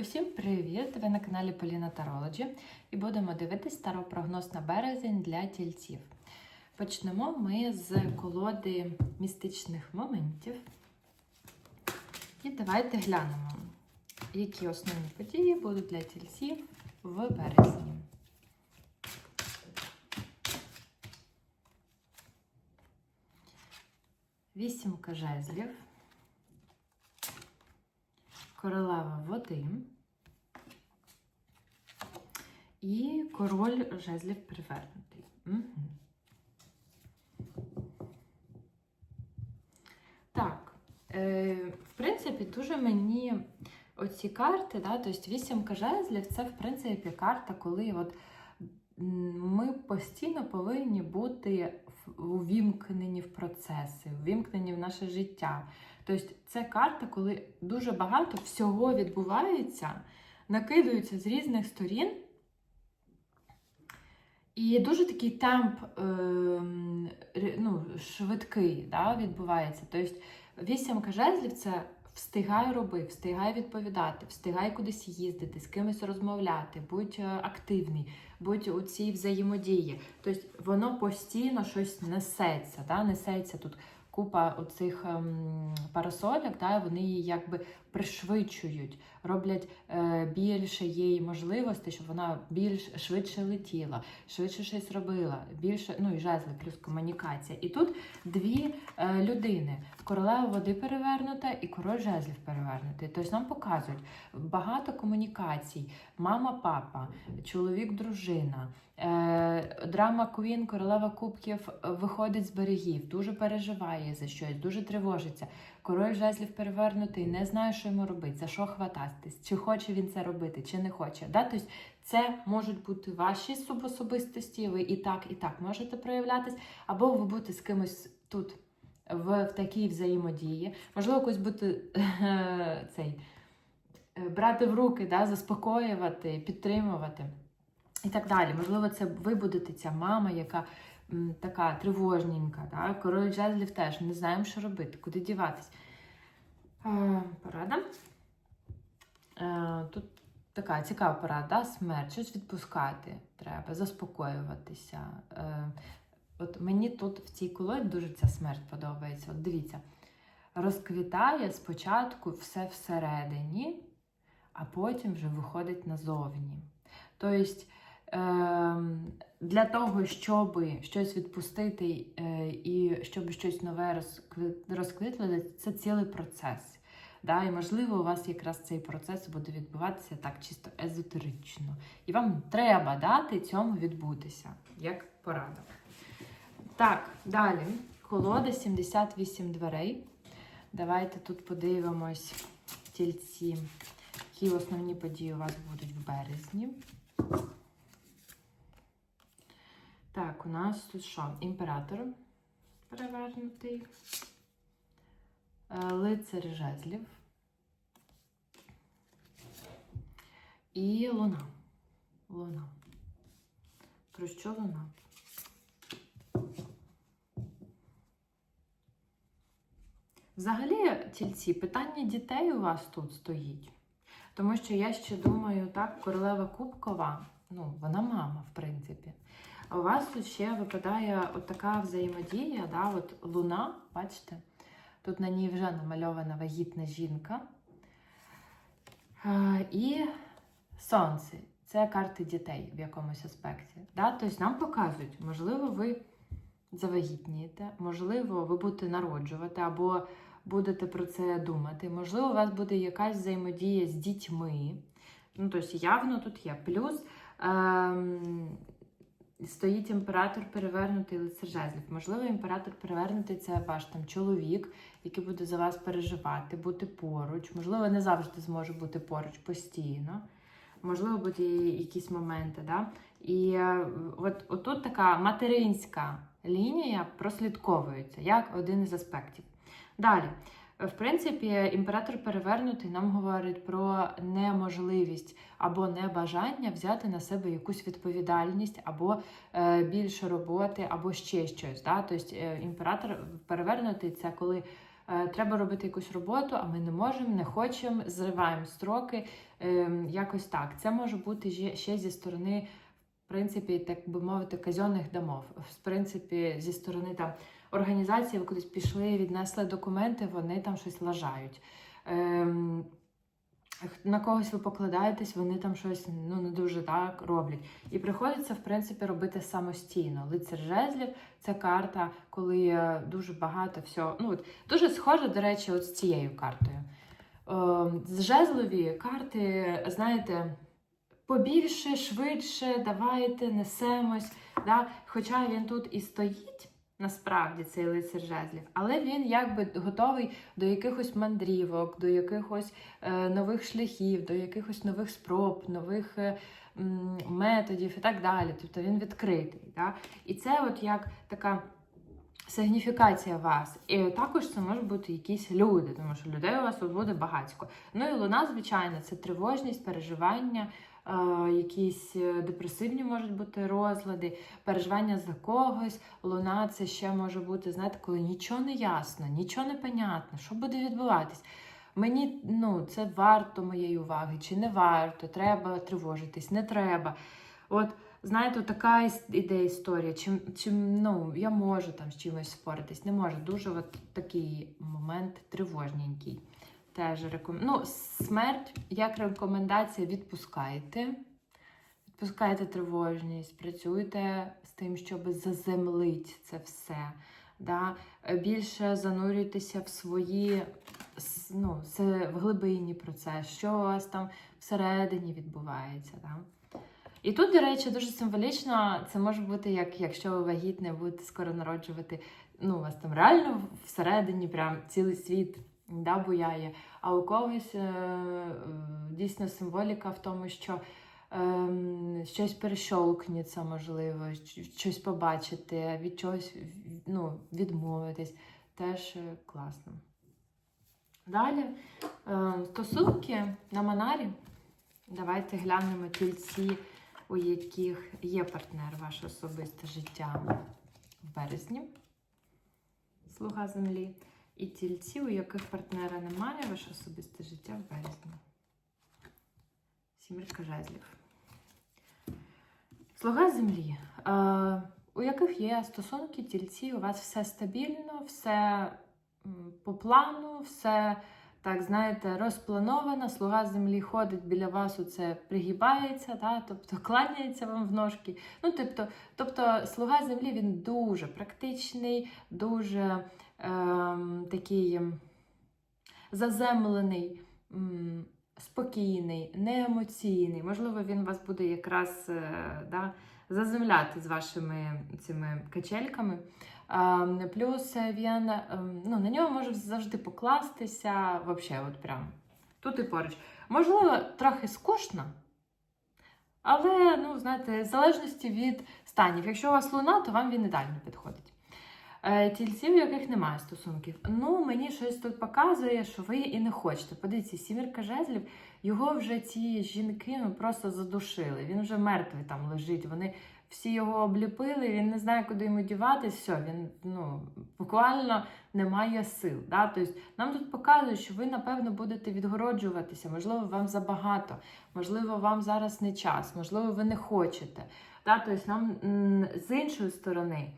Усім привіт! Ви на каналі Поліна Тарологі і будемо дивитись старопрогноз на березень для тільців. Почнемо ми з колоди містичних моментів. І давайте глянемо, які основні події будуть для тільців в березні. Вісімка жезлів, королева води і король жезлів перевернутий. Угу. Так, е, в принципі, дуже мені оці карти, да, тобто вісімка жезлів це, в принципі, карта, коли от ми постійно повинні бути увімкнені в процеси, увімкнені в наше життя. Тобто це карта, коли дуже багато всього відбувається, накидаються з різних сторін. І дуже такий темп ем, ну, швидкий да, відбувається. Тобто вісімка жезлів це встигай роби, встигай відповідати, встигай кудись їздити, з кимось розмовляти, будь е, активний, будь у цій взаємодії. Тобто воно постійно щось несеться, да, несеться тут. Купа оцих ем, парасольок, да, вони якби пришвидшують, роблять е, більше їй можливостей, щоб вона більш швидше летіла, швидше щось робила, більше, ну і жезли, плюс комунікація. І тут дві е, людини: королева води перевернута і король жезлів перевернутий. Тобто нам показують багато комунікацій: мама, папа, чоловік, дружина. Е, драма Куін, королева кубків виходить з берегів, дуже переживає за щось, дуже тривожиться. Король жезлів перевернутий, не знає, що йому робити, за що хвататись, чи хоче він це робити, чи не хоче. Да? Тобто це можуть бути ваші субособистості, ви і так, і так можете проявлятись, або ви будете з кимось тут в, в такій взаємодії. Можливо, якось бути цей, е, брати в руки, да? заспокоювати, підтримувати. І так далі. Можливо, це ви будете ця мама, яка така тривожненька. Да? Король жезлів теж не знаємо, що робити, куди діватись. Е, порада. Е, тут така цікава порада, да? смерть, щось відпускати треба, заспокоюватися. Е, от мені тут в цій колоді дуже ця смерть подобається. От дивіться, розквітає спочатку все всередині, а потім вже виходить назовні. Тобто, для того, щоб щось відпустити е, і щоб щось нове розквітло, це цілий процес. Да? І можливо, у вас якраз цей процес буде відбуватися так чисто езотерично. І вам треба дати цьому відбутися, як порада. Так, далі. Колода 78 дверей. Давайте тут подивимось тільці, які основні події у вас будуть в березні. Так, у нас тут що? Імператор перевернутий, е, лицар жезлів і луна. Луна. Про що луна? Взагалі, тільці, питання дітей у вас тут стоїть. Тому що я ще думаю, так, королева Кубкова, ну, вона мама, в принципі. У вас тут ще випадає от така взаємодія, да, от луна, бачите? Тут на ній вже намальована вагітна жінка. І сонце. Це карти дітей в якомусь аспекті. Да? Тобто нам показують, можливо, ви завагітнієте, можливо, ви будете народжувати, або будете про це думати. Можливо, у вас буде якась взаємодія з дітьми. Ну, тобто, явно тут є. Плюс ем, стоїть імператор перевернутий лицар жезлів. Можливо, імператор перевернутий це ваш там чоловік, який буде за вас переживати, бути поруч. Можливо, не завжди зможе бути поруч постійно. Можливо, будуть якісь моменти. Да? І е, от, отут така материнська лінія прослідковується як один із аспектів. Далі. В принципі, імператор перевернутий нам говорить про неможливість або небажання взяти на себе якусь відповідальність, або е, більше роботи, або ще щось. Да? Тобто е, імператор перевернутий це коли е, треба робити якусь роботу, а ми не можемо, не хочемо, зриваємо строки. Е, якось так. Це може бути ще- зі сторони, в принципі, так би мовити, казенних домов. В принципі, зі сторони там організації, ви кудись пішли, віднесли документи, вони там щось лажають. Ем, на когось ви покладаєтесь, вони там щось ну не дуже так роблять. І приходиться, в принципі, робити самостійно. Лицар жезлів це карта, коли е, дуже багато всього. Ну, от, дуже схоже, до речі, от з цією картою. Е, з жезлові карти, знаєте, побільше, швидше, давайте, несемось. Да? Хоча він тут і стоїть. Насправді цей лицар жезлів, але він якби готовий до якихось мандрівок, до якихось е, нових шляхів, до якихось нових спроб, нових е, методів і так далі. Тобто він відкритий. Да? І це от як така сигніфікація вас. І також це можуть бути якісь люди, тому що людей у вас буде багатько. Ну і луна, звичайно, це тривожність, переживання. Якісь е, депресивні можуть бути розлади, переживання за когось. Луна це ще може бути, знаєте, коли нічого не ясно, нічого не понятно, що буде відбуватись. Мені ну, це варто моєї уваги, чи не варто, треба тривожитись, не треба. От, знаєте, така іде історія. Чим, чим ну, я можу там з чимось впоратись, не можу. Дуже от такий момент тривожненький. Теж реком... ну, смерть як рекомендація відпускайте. Відпускайте тривожність, працюйте з тим, щоб заземлити це все. Да? Більше занурюйтеся в свої ну, в глибині процес, що у вас там всередині відбувається. Да? І тут, до речі, дуже символічно, це може бути, як якщо ви вагітне будете скоро народжувати, ну, у вас там реально всередині прям цілий світ да, буяє. А у когось е, е, дійсно символіка в тому, що ем, щось перещолкнеться, можливо, щось побачити, від чогось ну, відмовитись. Теж е, класно. Далі стосунки на Манарі. Давайте глянемо тільці, у яких є партнер ваше особисте життя в березні. Слуга землі. І тільці, у яких партнера немає, ваше особисте життя в березні. Сімірка жезлів. Слуга землі. У яких є стосунки, тільці, у вас все стабільно, все по плану, все так, знаєте, розплановано. Слуга землі ходить біля вас, оце пригибається, да? тобто кланяється вам в ножки. Ну, тобто, тобто, слуга землі він дуже практичний, дуже такий ем, заземлений. Спокійний, неемоційний. Можливо, він вас буде якраз е, да, заземляти з вашими цими качельками. Ем, Плюс він ем, ну, на нього може завжди покластися. Вообще, от прям тут і поруч. Можливо, трохи скучно, але, ну, знаєте, в залежності від станів. Якщо у вас луна, то вам він ідеально підходить. Е, Тільців, у яких немає стосунків. Ну, мені щось тут показує, що ви і не хочете. Подивіться, сімірка жезлів, його вже ці жінки ну, просто задушили. Він вже мертвий там лежить. Вони всі його обліпили, він не знає, куди йому діватись. Все, він ну, буквально не має сил. Да? Тобто, нам тут показують, що ви, напевно, будете відгороджуватися. Можливо, вам забагато, можливо, вам зараз не час, можливо, ви не хочете. Да? Тобто, нам з іншої сторони.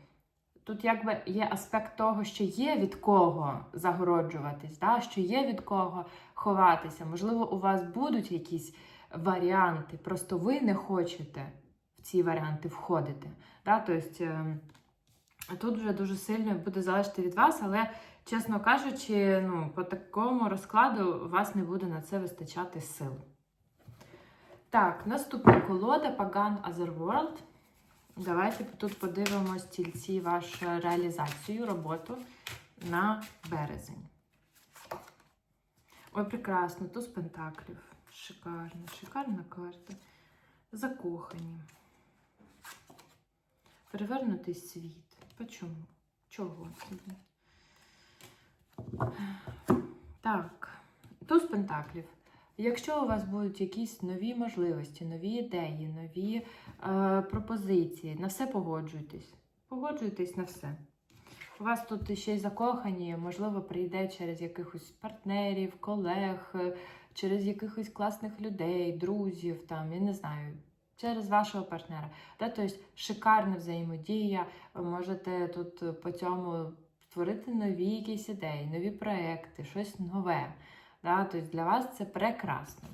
Тут якби є аспект того, що є від кого загороджуватись, да? що є від кого ховатися. Можливо, у вас будуть якісь варіанти, просто ви не хочете в ці варіанти входити. Да? Тобто, е, тут вже дуже сильно буде залежати від вас, але, чесно кажучи, ну, по такому розкладу у вас не буде на це вистачати сил. Так, наступна колода Pagan Otherworld. Давайте тут подивимось тільці вашу реалізацію, роботу на березень. Ой, прекрасно, туз пентаклів. Шикарно, шикарна карта. Закохані. Перевернутий світ. Почому? Чого? Так, туз пентаклів. Якщо у вас будуть якісь нові можливості, нові ідеї, нові е, пропозиції, на все погоджуйтесь. Погоджуйтесь на все. У вас тут ще й закохані, можливо, прийде через якихось партнерів, колег, е, через якихось класних людей, друзів, там, я не знаю, через вашого партнера. Да? Тобто шикарна взаємодія. Ви можете тут по цьому створити нові якісь ідеї, нові проекти, щось нове. Да? Тобто для вас це прекрасно.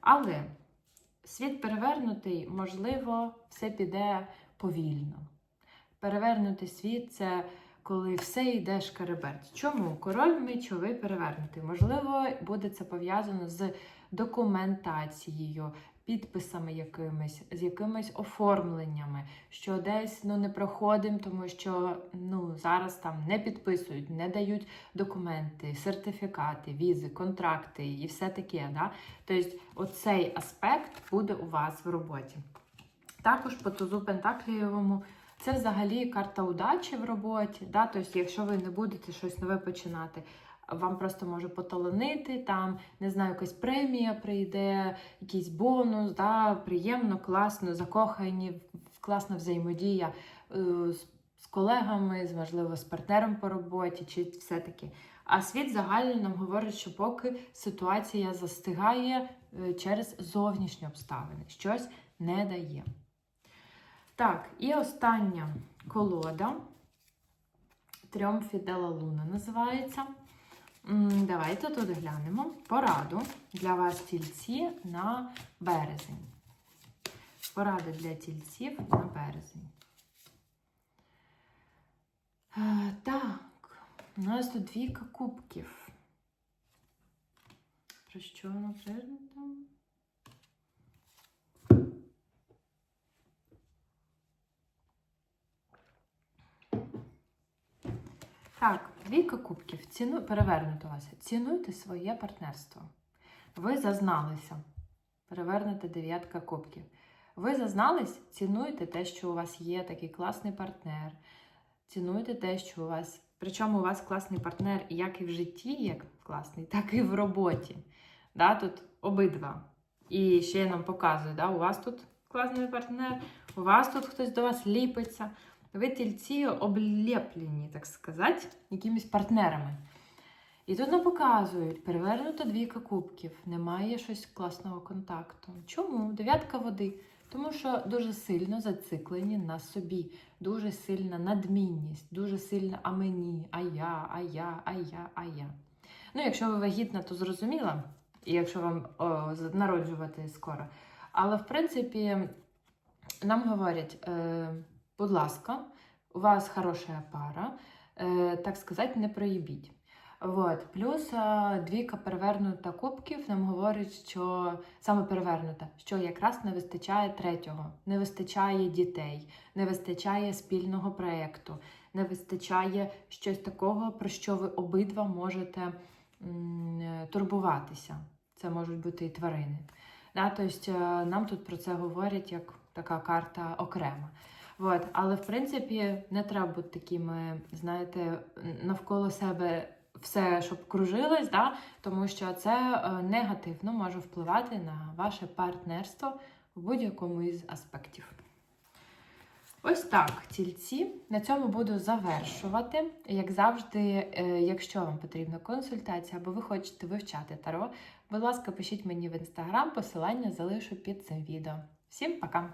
Але світ перевернутий, можливо, все піде повільно. Перевернутий світ це коли все йде шкареберть. Чому? Король мечовий перевернутий. Можливо, буде це пов'язано з документацією, підписами якимись, з якимись оформленнями, що десь ну, не проходимо, тому що ну, зараз там не підписують, не дають документи, сертифікати, візи, контракти і все таке. Да? Тобто, оцей аспект буде у вас в роботі. Також по тузу Пентаклієвому це взагалі карта удачі в роботі. Да? Тобто, якщо ви не будете щось нове починати, вам просто може поталанити, там, не знаю, якась премія прийде, якийсь бонус, да? приємно, класно, закохані, класна взаємодія е, з, колегами, можливо, з партнером по роботі, чи все-таки. А світ загально нам говорить, що поки ситуація застигає е, через зовнішні обставини, щось не дає. Так, і остання колода. Тріумф Фідела Луна називається. Давайте тут глянемо пораду для вас, тільці, на березень. Поради для тільців на березень. Е, Так, у нас тут двійка кубків. Про що вона пригнута? Так, двійка кубків. Ціну... Перевернуто вас. Цінуйте своє партнерство. Ви зазналися. Перевернута дев'ятка кубків. Ви зазнались, цінуйте те, що у вас є такий класний партнер. Цінуйте те, що у вас. Причому у вас класний партнер як і в житті, як класний, так і в роботі. Да, Тут обидва. І ще нам показує, да, у вас тут класний партнер, у вас тут хтось до вас ліпиться. Ви тільці облеплені, так сказати, якимись партнерами. І тут нам показують, перевернута двійка кубків, немає щось класного контакту. Чому? Дев'ятка води. Тому що дуже сильно зациклені на собі, дуже сильна надмінність, дуже сильна а мені, а я, а я, а я, а я. Ну, якщо ви вагітна, то зрозуміла, і якщо вам о, народжувати скоро. Але в принципі, нам говорять, е, будь ласка, у вас хороша пара, е, так сказати, не проїбіть. Вот. Плюс двійка перевернута кубків нам говорить, що саме перевернута, що якраз не вистачає третього, не вистачає дітей, не вистачає спільного проєкту, не вистачає щось такого, про що ви обидва можете турбуватися. Це можуть бути і тварини. Тобто нам тут про це говорять як така карта окрема. От. Але в принципі не треба бути такими, знаєте, навколо себе все, щоб кружилось, да? тому що це е, негативно може впливати на ваше партнерство в будь-якому із аспектів. Ось так, тільці. На цьому буду завершувати. Як завжди, е, якщо вам потрібна консультація або ви хочете вивчати таро, будь ласка, пишіть мені в інстаграм, посилання залишу під цим відео. Всім пока!